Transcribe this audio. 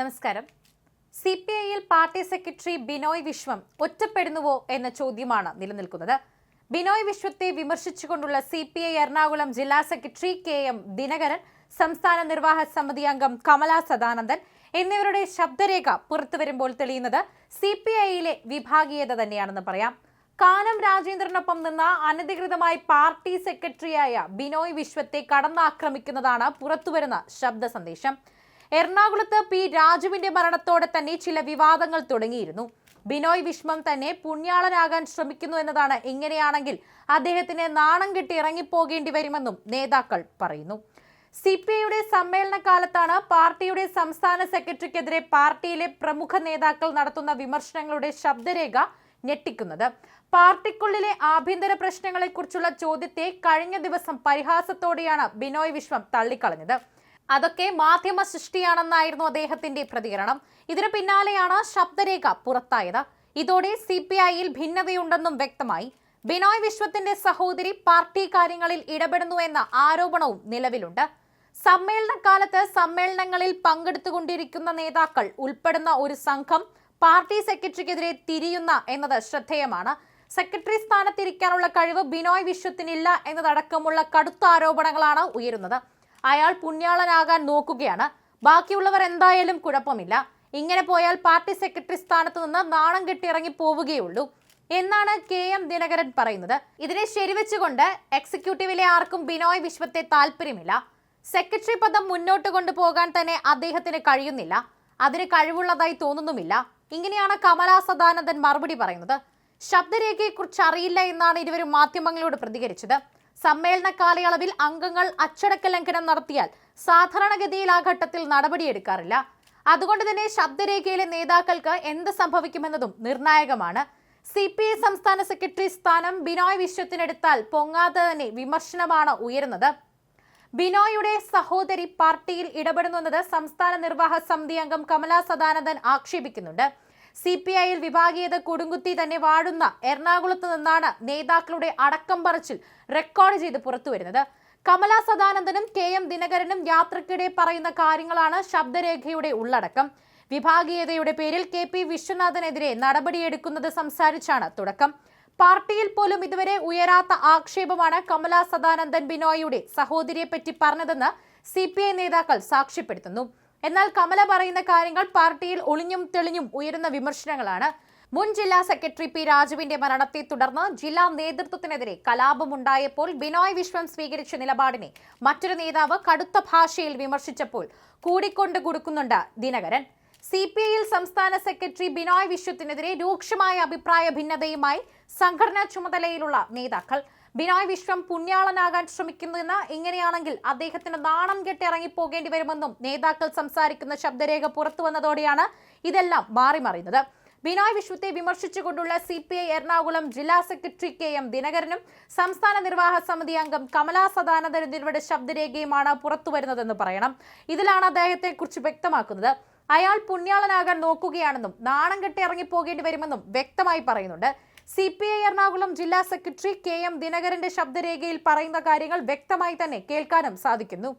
നമസ്കാരം. C P ഐയിൽ party secretary Binoy Viswam ഒറ്റപ്പെടുന്നുവോ എന്ന ചോദ്യമാണ് നിലനിൽക്കുന്നത്. ബിനോയ് വിശ്വത്തെ വിമർശിച്ചുകൊണ്ടുള്ള സി പി ഐ എറണാകുളം ജില്ലാ സെക്രട്ടറി കെ എം ദിനകരൻ സംസ്ഥാന നിർവാഹ സമിതി അംഗം കമല സദാനന്ദൻ എന്നിവരുടെ ശബ്ദരേഖ പുറത്തു വരുമ്പോൾ തെളിയുന്നത് സി പി ഐയിലെ വിഭാഗീയത തന്നെയാണെന്ന് പറയാം. കാനം രാജേന്ദ്രനൊപ്പം നിന്ന അനധികൃതമായി പാർട്ടി സെക്രട്ടറിയായ ബിനോയ് വിശ്വത്തെ കടന്നാക്രമിക്കുന്നതാണ് പുറത്തുവരുന്ന ശബ്ദ സന്ദേശം. എറണാകുളത്ത് പി രാജുവിന്റെ മരണത്തോടെ തന്നെ ചില വിവാദങ്ങൾ തുടങ്ങിയിരുന്നു. ബിനോയ് വിഷ്മം തന്നെ പുണ്യാളനാകാൻ ശ്രമിക്കുന്നു എന്നതാണ്. ഇങ്ങനെയാണെങ്കിൽ അദ്ദേഹത്തിന് നാണം കെട്ടി ഇറങ്ങിപ്പോകേണ്ടി വരുമെന്നും നേതാക്കൾ പറയുന്നു. സി പി ഐയുടെ സമ്മേളന കാലത്താണ് പാർട്ടിയുടെ സംസ്ഥാന സെക്രട്ടറിക്കെതിരെ പാർട്ടിയിലെ പ്രമുഖ നേതാക്കൾ നടത്തുന്ന വിമർശനങ്ങളുടെ ശബ്ദരേഖ ഞെട്ടിക്കുന്നത്. പാർട്ടിക്കുള്ളിലെ ആഭ്യന്തര പ്രശ്നങ്ങളെക്കുറിച്ചുള്ള ചോദ്യത്തെ കഴിഞ്ഞ ദിവസം പരിഹാസത്തോടെയാണ് ബിനോയ് വിശ്വം തള്ളിക്കളഞ്ഞത്. അതൊക്കെ മാധ്യമ സൃഷ്ടിയാണെന്നായിരുന്നു അദ്ദേഹത്തിന്റെ പ്രതികരണം. ഇതിനു പിന്നാലെയാണ് ശബ്ദരേഖ പുറത്തായത്. ഇതോടെ സി പി ഐയിൽ ഭിന്നതയുണ്ടെന്നും വ്യക്തമായി. ബിനോയ് വിശ്വത്തിന്റെ സഹോദരി പാർട്ടി കാര്യങ്ങളിൽ ഇടപെടുന്നു എന്ന ആരോപണവും നിലവിലുണ്ട്. സമ്മേളന കാലത്ത് സമ്മേളനങ്ങളിൽ പങ്കെടുത്തുകൊണ്ടിരിക്കുന്ന നേതാക്കൾ ഉൾപ്പെടുന്ന ഒരു സംഘം പാർട്ടി സെക്രട്ടറിക്കെതിരെ തിരിയുന്ന എന്നത് ശ്രദ്ധേയമാണ്. സെക്രട്ടറി സ്ഥാനത്തിരിക്കാനുള്ള കഴിവ് ബിനോയ് വിശ്വത്തിനില്ല എന്നതടക്കമുള്ള കടുത്ത ആരോപണങ്ങളാണ് ഉയരുന്നത്. അയാൾ പുണ്യാളനാകാൻ നോക്കുകയാണ്. ബാക്കിയുള്ളവർ എന്തായാലും കുഴപ്പമില്ല. ഇങ്ങനെ പോയാൽ പാർട്ടി സെക്രട്ടറി സ്ഥാനത്ത് നിന്ന് നാണം കെട്ടിറങ്ങി പോവുകയുള്ളൂ എന്നാണ് കെ എം ദിനകരൻ പറയുന്നത്. ഇതിനെ ശരിവെച്ചുകൊണ്ട് എക്സിക്യൂട്ടീവിലെ ആർക്കും ബിനോയ് വിശ്വത്തെ താല്പര്യമില്ല സെക്രട്ടറി പദം മുന്നോട്ട് കൊണ്ടുപോകാൻ തന്നെ അദ്ദേഹത്തിന് കഴിയുന്നില്ല. അതിന് കഴിവുള്ളതായി തോന്നുന്നുമില്ല. ഇങ്ങനെയാണ് കമലാ സദാനന്ദൻ മറുപടി പറയുന്നത്. ശബ്ദരേഖയെക്കുറിച്ച് അറിയില്ല എന്നാണ് ഇരുവരും മാധ്യമങ്ങളോട് പ്രതികരിച്ചത്. സമ്മേളന കാലയളവിൽ അംഗങ്ങൾ അച്ചടക്ക ലംഘനം നടത്തിയാൽ സാധാരണഗതിയിൽ ആ ഘട്ടത്തിൽ നടപടിയെടുക്കാറില്ല. അതുകൊണ്ട് തന്നെ ശബ്ദരേഖയിലെ നേതാക്കൾക്ക് എന്ത് സംഭവിക്കുമെന്നതും നിർണായകമാണ്. സി പി ഐ സംസ്ഥാന സെക്രട്ടറി സ്ഥാനം ബിനോയ് വിശ്വത്തിനെടുത്താൽ പൊങ്ങാതെ തന്നെ വിമർശനമാണ് ഉയരുന്നത്. ബിനോയുടെ സഹോദരി പാർട്ടിയിൽ ഇടപെടുന്നുവെന്നത് സംസ്ഥാന നിർവാഹക സമിതി അംഗം കമലാ സദാനന്ദൻ ആക്ഷേപിക്കുന്നുണ്ട്. സി പി ഐയിൽ വിഭാഗീയത കൊടുങ്കുത്തി തന്നെ വാഴുന്ന എറണാകുളത്ത് നിന്നാണ് നേതാക്കളുടെ അടക്കം പറച്ചിൽ റെക്കോർഡ് ചെയ്ത് പുറത്തുവരുന്നത് കമല സദാനന്ദനും കെ എം ദിനകരനും യാത്രക്കിടെ പറയുന്ന കാര്യങ്ങളാണ് ശബ്ദരേഖയുടെ ഉള്ളടക്കം. വിഭാഗീയതയുടെ പേരിൽ കെ പി വിശ്വനാഥനെതിരെ നടപടിയെടുക്കുന്നത് സംസാരിച്ചാണ് തുടക്കം. പാർട്ടിയിൽ പോലും ഇതുവരെ ഉയരാത്ത ആക്ഷേപമാണ് കമല സദാനന്ദൻ ബിനോയിയുടെ സഹോദരിയെപ്പറ്റി പറഞ്ഞതെന്ന് സി പി ഐ നേതാക്കൾ സാക്ഷ്യപ്പെടുത്തുന്നു. എന്നാൽ കമല പറയുന്ന കാര്യങ്ങൾ പാർട്ടിയിൽ ഒളിഞ്ഞും തെളിഞ്ഞും ഉയരുന്ന വിമർശനങ്ങളാണ്. മുൻ ജില്ലാ സെക്രട്ടറി പി രാജുവിന്റെ മരണത്തെ തുടർന്ന് ജില്ലാ നേതൃത്വത്തിനെതിരെ കലാപമുണ്ടായപ്പോൾ ബിനോയ് വിശ്വം സ്വീകരിച്ച നിലപാടിനെ മറ്റൊരു നേതാവ് കടുത്ത ഭാഷയിൽ വിമർശിച്ചപ്പോൾ കൂടിക്കൊണ്ട് കൊടുക്കുന്നുണ്ട് ദിനകരൻ. സി പി ഐയിൽ സംസ്ഥാന സെക്രട്ടറി ബിനോയ് വിശ്വത്തിനെതിരെ രൂക്ഷമായ അഭിപ്രായ ഭിന്നതയുമായി സംഘടനാ ചുമതലയിലുള്ള നേതാക്കൾ. ബിനോയ് വിശ്വം പുണ്യാളനാകാൻ ശ്രമിക്കുന്നുവെന്ന് ഇങ്ങനെയാണെങ്കിൽ അദ്ദേഹത്തിന് നാണം കെട്ടി ഇറങ്ങിപ്പോകേണ്ടി വരുമെന്നും നേതാക്കൾ സംസാരിക്കുന്ന ശബ്ദരേഖ പുറത്തു വന്നതോടെയാണ് ഇതെല്ലാം മാറിമറിയുന്നത്. ബിനോയ് വിശ്വത്തെ വിമർശിച്ചുകൊണ്ടുള്ള സി പി ഐ എറണാകുളം ജില്ലാ സെക്രട്ടറി കെ എം ദിനകരനും സംസ്ഥാന നിർവാഹക സമിതി അംഗം കമലാ സദാനന്ദൻ എന്നിവരുടെ ശബ്ദരേഖയുമാണ് പുറത്തുവരുന്നതെന്ന് പറയണം. ഇതിലാണ് അദ്ദേഹത്തെ കുറിച്ച് വ്യക്തമാക്കുന്നത്. അയാൾ പുണ്യാളനാകാൻ നോക്കുകയാണെന്നും നാണം കെട്ടി ഇറങ്ങിപ്പോകേണ്ടി വരുമെന്നും വ്യക്തമായി പറയുന്നുണ്ട്. സി പി ഐ എറണാകുളം ജില്ലാ സെക്രട്ടറി കെ എം ദിനകരന്റെ ശബ്ദരേഖയിൽ പറയുന്ന കാര്യങ്ങൾ വ്യക്തമായി തന്നെ കേൾക്കാനും സാധിക്കുന്നു.